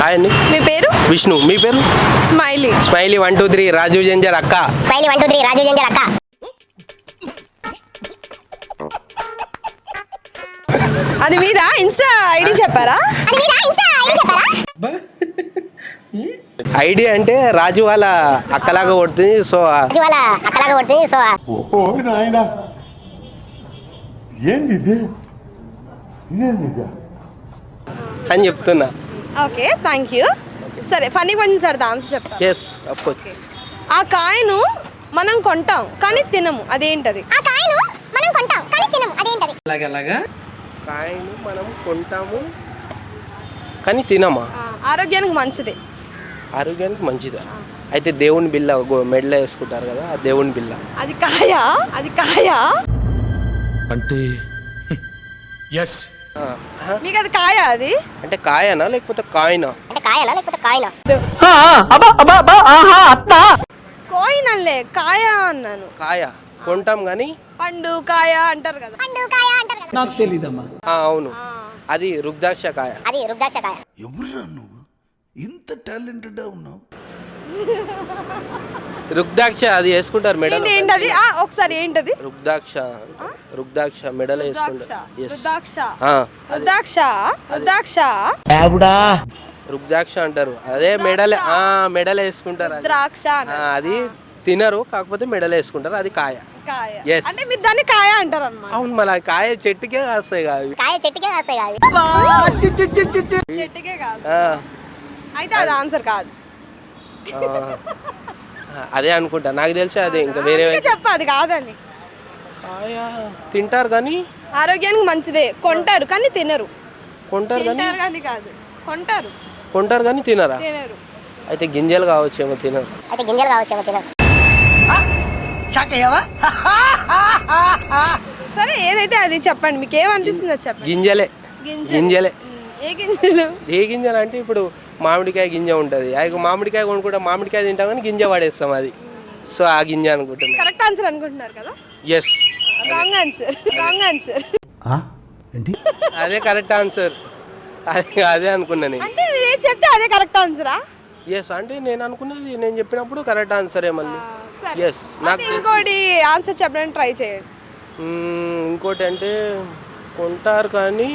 Hi అండి. మీ పేరు? విష్ణు. మీ పేరు? Smiley. Smiley one two three Raju Zanjeer అక్క. Smiley one two three Raju Zanjeer అక్క. అది మీద? ఇన్స్టా ఐడి చెప్పారా? అది మీద? ఇన్స్టా ఐడి చెప్పారా? ఐడి అంటే రాజు వాళ్ళ అక్కలాగా కొడుతుంది సో వాళ్ళ అక్కలాగా కొడుతుంది సో ఓ నాయనా. ఏంది ఇది? ఇదేంది ఇది? అని చెప్తున్నా. ఓకే థ్యాంక్ యూ సరే ఫన్నీ క్వశ్చన్స్ అడతా ఆన్సర్ చెప్తా ఎస్ కోర్స్ ఆ కాయను మనం కొంటాం కానీ తినము అదేంటది? ఆ కాయను మనం కొంటాం కానీ తినము అదేంటది? కాయను మనం కొంటాము కానీ తినమా? ఆరోగ్యానికి మంచిది. ఆరోగ్యానికి మంచిదా? అయితే దేవుని బిల్ల మెడలో వేసుకుంటారు కదా ఆ దేవుని బిల్ల అది కాయ? అది కాయ? అంటే ఎస్ మీకు అది కాయ అది? అంటే కాయనా లేకపోతే కాయనా? అంటే కాయనా లేకపోతే కాయనా? కోయినల్లే కాయ అన్నాను. కాయ? కొంటాం కానీ పండు కాయ అంటారు కదా. పండు కాయ అంటారు కదా. ఆ, అవును. అది రుగ్దాక్ష కాయ. అది రుద్రాక్ష కాయ. ఎవరురా నువ్వు? ఇంత టాలెంటెడ్ ఉన్నావు. రుగ్దాక్ష అది వేసుకుంటారు ఏంటి ఏంటది? ఆ, ఒకసారి ఏంటది? రుగ్దాక్ష రుగ్దాక్ష మెడలో వేసుకుంటారు. రుద్రాక్ష. అంటారు. అదే మెడలే ఆ మెడలో వేసుకుంటారు అది. తినరు కాకపోతే మెడలో వేసుకుంటారు అది కాయ. కాయ. Yes. అంటే మీరు దాన్ని కాయ అంటారు అనమాట అవును మళ్ళీ కాయ చెట్టుకే కాస్తాయి కాదు కాయ చెట్టుకే కాస్తాయి కావి. చెట్టుకే కాదు ఆ, అయితే అది ఆన్సర్ కాదు. అదే అనుకుంటా. నాకు తెలిసి అదే ఇంకా వేరే అందుకే చెప్ప అది కాదని. కాయ? తింటారు కానీ? ఆరోగ్యానికి మంచిదే. కొంటారు కానీ తినరు. కొంటారు కానీ? తింటారు కానీ కాదు. కొంటారు. కొంటారు కానీ తినరా? తినరు. అయితే గింజలు కావచ్చేమో తినరు. అయితే గింజలు కావచ్చేమో తినరు. సరే ఏదైతే అది చెప్పండి. మీకు ఏమనిపిస్తుందో చెప్పండి. గింజలే. గింజలు. ఏ గింజలు? ఏ గింజలు అంటే ఇప్పుడు మామిడికాయ గింజ ఉంటుంది. అది మామిడికాయ కొనుక్కుంటే మామిడికాయ తింటాం కానీ గింజ పడేస్తాం అది. సో ఆ గింజ అనుకుంటున్నా. కరెక్ట్ ఆన్సర్ అనుకుంటున్నారు కదా? Yes wrong answer wrong answer. ఏంటి? అదే కరెక్ట్ ఆన్సర్. అదే అదే అనుకున్నా నేను. అంటే మీరు ఏది చెప్తే అదే కరెక్ట్ ఆన్సరా? ఎస్ అంటే నేను అనుకున్నది నేను చెప్పినప్పుడు కరెక్ట్ ఆన్సరే మళ్ళీ. సరే. ఎస్ నాకు అయితే ఇంకోటి ఆన్సర్ చెప్పడానికి ట్రై చేయండి. మ్మ్, ఇంకోటి అంటే కొంటారు కానీ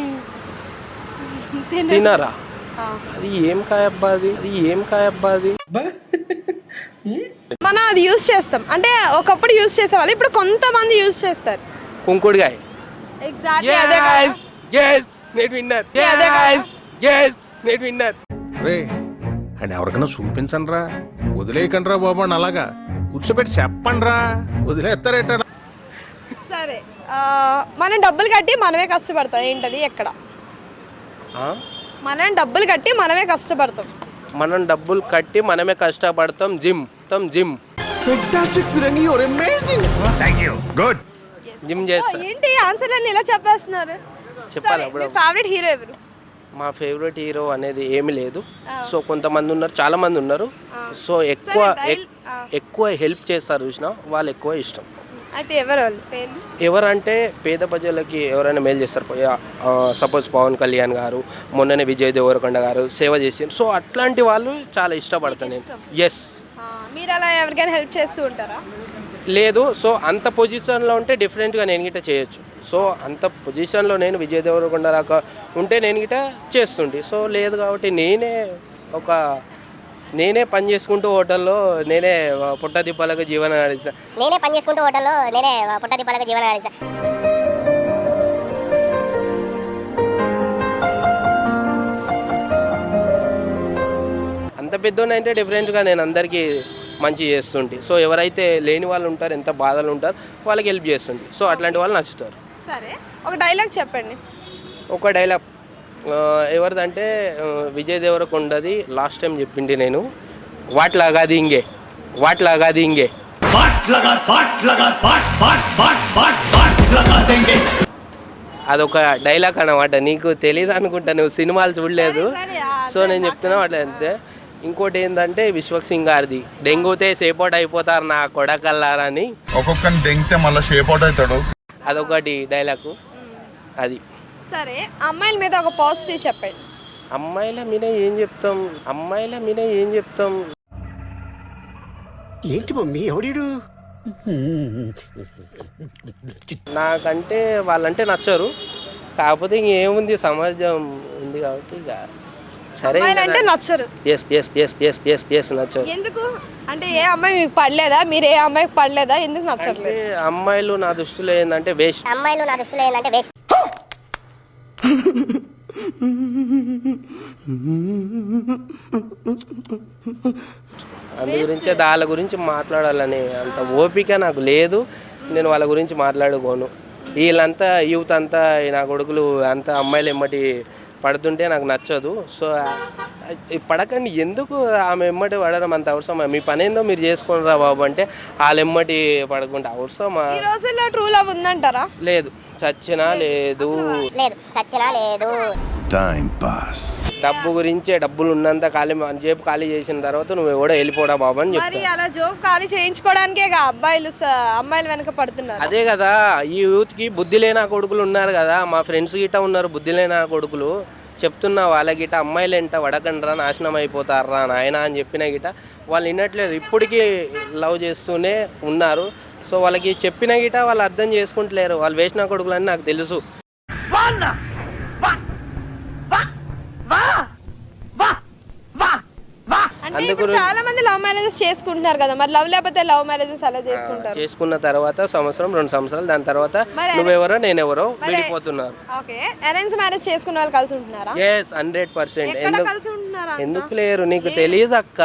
తినరా. ఆ. అది ఏం కాయబ్బా అది? అది ఏం కాయబ్బా అది? మనం అది యూస్ చేస్తాం. అంటే ఒకప్పుడు యూస్ చేసేవాళ్ళు ఇప్పుడు కొంతమంది యూస్ చేస్తారు. కుంకుడుకాయ ఎగ్జాక్ట్లీ అదే నేను విన్నర్ అదే నేను విన్నర్ రే ఎవరికైనా చూపించండి రా వదిలేయకండి రా బాబు అని అలాగా. కూర్చోబెట్టి చెప్పండి రా వదిలేస్తారేట సరే ఆ, మనం డబ్బులు కట్టి మనమే కష్టపడతాం. ఏంటది? ఎక్కడ? మనం డబ్బులు కట్టి మనమే కష్టపడతాం. మనం డబ్బులు కట్టి మనమే కష్టపడతాం. జిమ్. తం జిమ్. గుడ్ జిమ్ చేస్తాం. ఏంటి ఆన్సర్ అన్ని ఇలా చెప్పేస్తున్నారు? చెప్పాలి అప్పుడు ఫేవరెట్ హీరో ఎవరు? మా ఫేవరెట్ హీరో అనేది ఏమీ లేదు. సో కొంతమంది ఉన్నారు చాలా మంది ఉన్నారు సో ఎక్కువ. ఎక్కువ హెల్ప్ చేస్తారు చూసిన వాళ్ళు ఎక్కువ ఇష్టం. అయితే ఎవరు ఎవరంటే పేద ప్రజలకి ఎవరైనా మేలు చేస్తారు. సపోజ్ పవన్ కళ్యాణ్ గారు మొన్ననే విజయ్ దేవరకొండ గారు సేవ చేసారు సో అట్లాంటి వాళ్ళు చాలా ఇష్టపడతాను నేను. ఎస్ మీరు అలా ఎవరికైనా హెల్ప్ చేస్తూ ఉంటారా? లేదు. సో అంత పొజిషన్లో ఉంటే డిఫరెంట్గా నేను గిట్ట చేయొచ్చు. సో అంత పొజిషన్లో నేను విజయ్ దేవరకొండ దాకా ఉంటే నేను గిట్ట చేస్తుండే. సో లేదు కాబట్టి నేనే ఒక నేనే పని చేసుకుంటూ హోటల్లో నేనే పుట్ట తిప్పలకు జీవనం నడిస్తాను నేనే పని చేసుకుంటూ హోటల్లో నేనే పుట్ట దీపాలకు జీవనం నడిచా అంత పెద్దోనైతే డిఫరెంట్గా నేను అందరికీ మంచి చేస్తుంటే. సో ఎవరైతే లేని వాళ్ళు ఉంటారు ఎంత బాధలు ఉంటారు వాళ్ళకి హెల్ప్ చేస్తుంటే. సో అట్లాంటి వాళ్ళు నచ్చుతారు. సరే ఒక డైలాగ్ చెప్పండి. ఒక డైలాగ్ ఎవరిదంటే విజయ్ దేవరకొండది లాస్ట్ టైం చెప్పింది నేను. వాట్లాగాది ఇంగే. వాట్లాగాది ఇంగే. అదొక డైలాగ్ అన్నమాట. నీకు తెలియదు అనుకుంటా నువ్వు సినిమాలు చూడలేదు. సో నేను చెప్తున్నా అట్లా అంతే ఇంకోటి ఏంటంటే విశ్వక్ సింగ్ గారిది. డెంగూతే సేపోట్ అయిపోతారు నా కొడకల్లారని ఒక్కొక్కరిని దెంగితే మళ్ళీ షేప్ అవుట్ అవుతాడు. అదొకటి డైలాగ్. అది. సరే అమ్మాయిల మీద ఒక పాజిటివ్ చెప్పండి. అమ్మాయిల మీద ఏం చెప్తాం? అమ్మాయిల మీద ఏం చెప్తాం? ఏంటి మమ్మీ ఎవడీడు నాకంటే వాళ్ళంటే నచ్చరు. కాకపోతే ఇంకేముంది సమాజం ఉంది కాబట్టి ఇక. సరే అమ్మాయిలు అంటే నచ్చరు. Yes yes yes yes yes yes నచ్చరు. ఎందుకు? అంటే ఏ అమ్మాయి మీకు పడలేదా? మీరు ఏ అమ్మాయికి పడలేదా? ఎందుకు నచ్చట్లేదు? అమ్మాయిలు నా దృష్టిలో ఏంటంటే వేస్ట్ అమ్మాయిలు నా దృష్టిలో ఏంటంటే వేస్ట్ అందు గురించే దాని గురించి మాట్లాడాలని అంత ఓపిక నాకు లేదు. నేను వాళ్ళ గురించి మాట్లాడుకోను. వీళ్ళంతా యూత్ అంతా నా కొడుకులు అంతా అమ్మాయిలు ఎమ్మటి పడుతుంటే నాకు నచ్చదు. సో పడకండి. ఎందుకు ఆమె ఎమ్మటి పడడం? అంత అవసరమా? మీ పని ఏందో మీరు రా బాబు అంటే వాళ్ళు ఎమ్మటి పడకుంటే అవసరమా? ట్రూ లవ్ ఉందంటారా? లేదు. చచ్చినా లేదు. లేదు. చచ్చినా లేదు. టైం పాస్ డబ్బు గురించే డబ్బులు ఉన్నంత ఖాళీ మన జేబు ఖాళీ చేసిన తర్వాత నువ్వు ఎవడో వెళ్ళిపోడా బాబు అని మరి చెప్తా అలా జోక్ ఖాళీ చేయించుకోవడానికే అబ్బాయిలు స- అమ్మాయిలు వెనక పడుతున్నారు. అదే కదా ఈ యూత్కి బుద్ధి లేని కొడుకులు ఉన్నారు కదా మా ఫ్రెండ్స్ గిట్ట ఉన్నారు బుద్ధి లేని కొడుకులు. చెప్తున్నా వాళ్ళ గిట అమ్మాయిలు ఎంట వడకండ్రా నాశనం అయిపోతారా నాయన అని చెప్పిన గిట వాళ్ళు వినట్లేదు. ఇప్పటికీ లవ్ చేస్తూనే ఉన్నారు. సో వాళ్ళకి చెప్పిన గిట వాళ్ళు అర్థం చేసుకుంటలేరు. వాళ్ళు వేసిన కొడుకులు అని నాకు తెలుసు. అంటే ఇప్పుడు చాలా మంది లవ్ మ్యారేజెస్ చేసుకుంటున్నారు కదా. మరి లవ్ లేకపోతే లవ్ మ్యారేజెస్ అలా చేసుకుంటారు? చేసుకున్న తర్వాత సంవత్సరం రెండు సంవత్సరాలు దాని తర్వాత మరి నువ్వెవరో నేనెవరో విడిపోతున్నారు ఓకే. అరేంజ్ మ్యారేజ్ చేసుకున్న వాళ్ళు కలిసి ఉంటున్నారా? ఎస్ హండ్రెడ్ పర్సెంట్ ఎక్కడ ఎందుకు కలిసి ఉంటున్నారా ఎందుకు లేరు? నీకు తెలియదు అక్క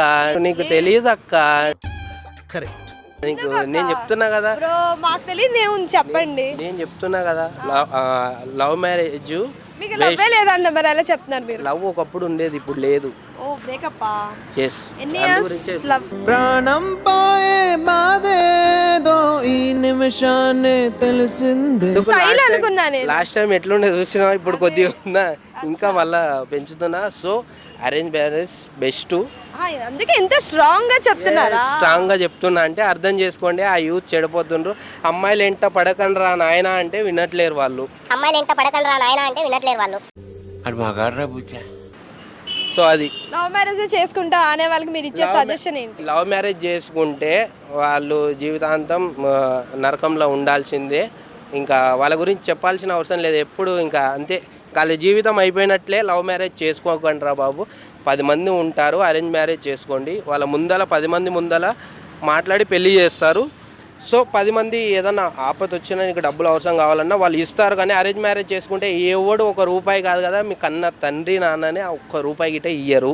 నీకు తెలియదు అక్క కరెక్ట్ నీకు నేను చెప్తున్నా కదా. బ్రో మాకు తెలియదు ఏముంది? చెప్పండి. నేను చెప్తున్నా కదా లవ్ లవ్ మ్యారేజ్ మీకు లవ్వే లేదంట మరి ఎలా చెప్తున్నారు మీరు? లవ్ ఒకప్పుడు ఉండేది ఇప్పుడు లేదు. ఓ బ్రేకప్ ఎస్ ఎన్ని ఇయర్స్ లవ్ ప్రాణం పోయే బాధేదో ఈ నిమిషాన్ని తెలిసిందే. స్టైల్ అనుకున్నా నేను. లాస్ట్ టైం ఎట్లుండే చూసినా ఇప్పుడు కొద్దిగా ఉన్నా ఇంకా మళ్ళా పెంచుతున్నా. So arrange marriage best. అందుకే ఇంత స్ట్రాంగ్గా చెప్తున్నారా? స్ట్రాంగ్గా చెప్తున్నా అంటే అర్థం చేసుకోండి ఆ యూత్ చెడిపోతుండ్రు. అమ్మాయిలు ఎంట పడకండి రా నాయన అంటే వినట్లేరు వాళ్ళు. అమ్మాయిలు ఎంత పడకండి రా నాయన అంటే వినట్లేరు వాళ్ళు. సో అది. లవ్ మ్యారేజ్ చేసుకుంటా అనే వాళ్ళకి మీరు ఇచ్చే సజెషన్ ఏంటి? లవ్ మ్యారేజ్ చేసుకుంటే వాళ్ళు జీవితాంతం నరకంలో ఉండాల్సిందే. ఇంకా వాళ్ళ గురించి చెప్పాల్సిన అవసరం లేదు. ఎప్పుడు ఇంకా అంతే. వాళ్ళ జీవితం అయిపోయినట్లే లవ్ మ్యారేజ్ చేసుకోకండి రా బాబు. పది మంది ఉంటారు అరేంజ్ మ్యారేజ్ చేసుకోండి. వాళ్ళ ముందల పది మంది ముందల మాట్లాడి పెళ్ళి చేస్తారు. సో పది మంది ఏదన్నా ఆపద వచ్చినా నీకు డబ్బులు అవసరం కావాలన్నా వాళ్ళు ఇస్తారు కానీ అరేంజ్ మ్యారేజ్ చేసుకుంటే ఎవడు ఒక రూపాయి కాదు కదా మీ కన్న తండ్రి నాన్ననే ఒక్క రూపాయి గిట్ట ఇయ్యరు.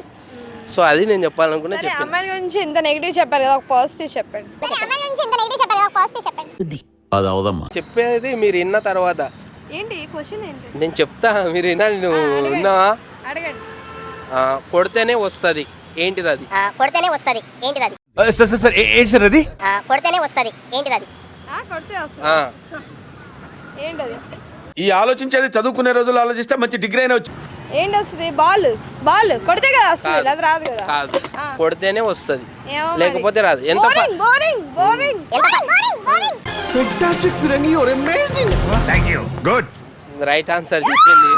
సో అది నేను చెప్పాలనుకున్నా చెప్పాను అమ్మాయిల గురించి ఇంత నెగిటివ్ చెప్పారు కదా ఒక పాజిటివ్ చెప్పండి. అమ్మాయిల నుంచి ఇంత నెగిటివ్ చెప్పారు పాజిటివ్ చెప్పండి. అది అవదమ్మా. చెప్పేది మీరు విన్న తర్వాత ఏంటి? క్వశ్చన్ ఏంటి? నేను చెప్తా మీరు వినాలి. నువ్వు విన్నావా అడగండి. ఆ, కొడితేనే వస్తుంది. ఏంటిది అది? ఆ, కొడితేనే వస్తుంది. ఏంటిది అది? సార్ సార్ సార్ ఏంటి సార్ అది? ఆ, కొడితేనే వస్తుంది. ఏంటిది అది? ఆ, కొడితే వస్తుంది. ఆ, ఏంటది? ఈ ఆలోచించేది చదువుకునే రోజులు ఆలోచిస్తే మంచి డిగ్రీ అయినా వచ్చి ఏంటి వస్తుంది? Ball ball. కొడితే కదా వస్తుంది అది రాదు కదా? కాదు. కొడితేనే వస్తుంది. లేకపోతే రాదు. ఎంత బోరింగ్ బోరింగ్ బోరింగ్ ఎంత boring boring fantastic ఫిరంగి your amazing thank you good right answer చెప్పింది.